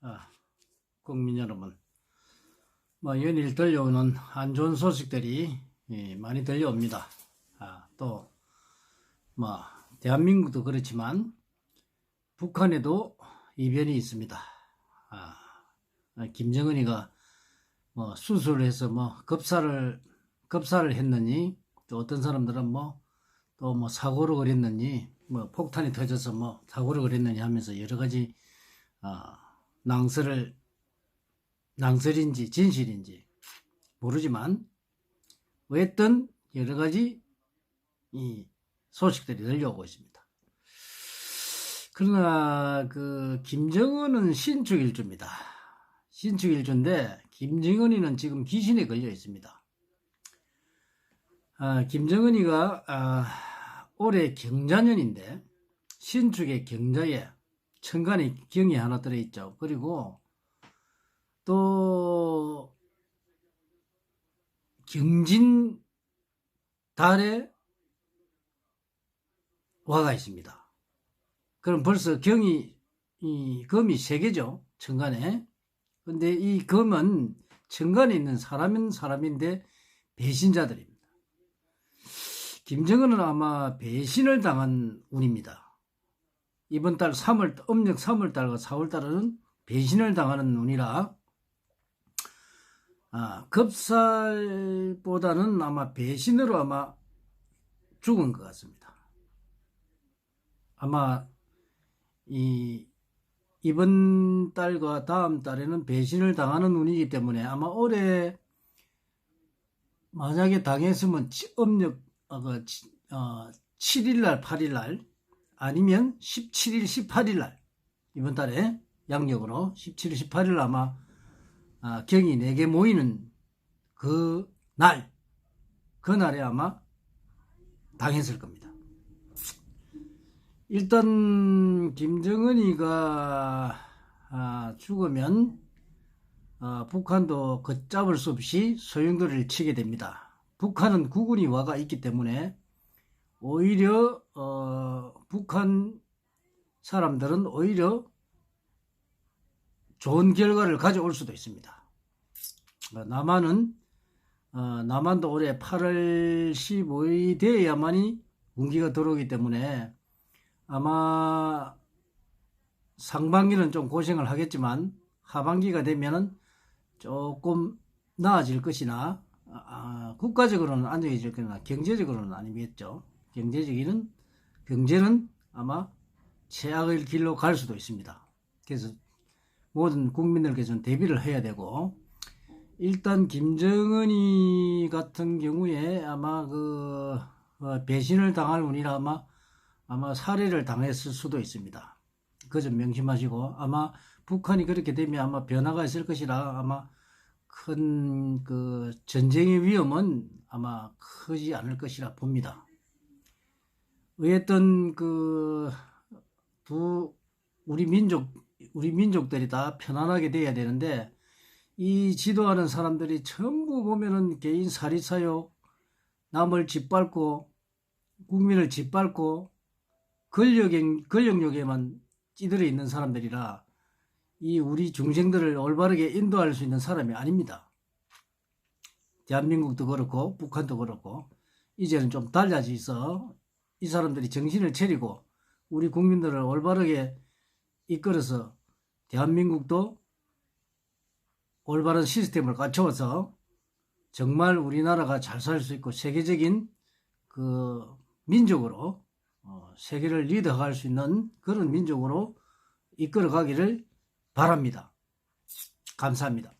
아, 국민 여러분, 뭐 연일 들려오는 안 좋은 소식들이 예, 많이 들려옵니다. 아, 또, 뭐, 대한민국도 그렇지만, 북한에도 이변이 있습니다. 아, 김정은이가 뭐 수술을 해서 뭐 급사를, 급사를 했느니, 또 어떤 사람들은 뭐, 또 뭐 사고를 그랬느니, 뭐 폭탄이 터져서 뭐 사고를 그랬느니 하면서 여러 가지, 아, 낭설을, 낭설인지 진실인지 모르지만, 어쨌든 여러 가지 이 소식들이 들려오고 있습니다. 그러나 그 김정은은 신축일주입니다. 신축일주인데 김정은이는 지금 귀신에 걸려 있습니다. 아, 김정은이가 아, 올해 경자년인데 신축의 경자에 천간에 경이 하나 들어있죠. 그리고 또 경진 달에 와가 있습니다. 그럼 벌써 경이 이 금이 세 개죠. 천간에. 근데 이 금은 천간에 있는 사람은 사람인데 배신자들입니다. 김정은은 아마 배신을 당한 운입니다. 이번 달 3월 음력 3월 달과 4월 달은 배신을 당하는 운이라 아, 급살보다는 아마 배신으로 아마 죽은 것 같습니다. 아마 이 이번 달과 다음 달에는 배신을 당하는 운이기 때문에 아마 올해 만약에 당했으면 치- 음력 어, 그, 치- 어, 7일날 8일날 아니면 17일 18일 날 이번 달에 양력으로 17일 18일 아마 아, 경이 4개 모이는 그 날, 그 날에 아마 당했을 겁니다. 일단, 김정은이가 아, 죽으면 아, 북한도 걷잡을 수 없이 소용돌이를 치게 됩니다. 북한은 국군이 와가 있기 때문에 오히려 어, 북한 사람들은 오히려 좋은 결과를 가져올 수도 있습니다. 어, 남한은 어, 남한도 올해 8월 15일이 돼야만이 운기가 들어오기 때문에 아마 상반기는 좀 고생을 하겠지만 하반기가 되면은 조금 나아질 것이나 아, 국가적으로는 안정해질 거나 경제적으로는 아니겠죠. 경제적인 경제는 아마 최악의 길로 갈 수도 있습니다. 그래서 모든 국민들께서는 대비를 해야 되고 일단 김정은이 같은 경우에 아마 그 어, 배신을 당할 운이라 아마 아마 살해를 당했을 수도 있습니다. 그 점 명심하시고 아마 북한이 그렇게 되면 아마 변화가 있을 것이라 아마 큰 그 전쟁의 위험은 아마 크지 않을 것이라 봅니다. 어쨌든 그두 우리 민족 우리 민족들이 다 편안하게 돼야 되는데 이 지도하는 사람들이 전부 보면은 개인 사리사욕 남을 짓밟고 국민을 짓밟고 권력 권력욕에만 찌들어 있는 사람들이라 이 우리 중생들을 올바르게 인도할 수 있는 사람이 아닙니다. 대한민국도 그렇고 북한도 그렇고 이제는 좀 달라져서 이 사람들이 정신을 차리고 우리 국민들을 올바르게 이끌어서 대한민국도 올바른 시스템을 갖춰서 정말 우리나라가 잘 살 수 있고 세계적인 그 민족으로 어, 세계를 리드할 수 있는 그런 민족으로 이끌어 가기를 바랍니다. 감사합니다.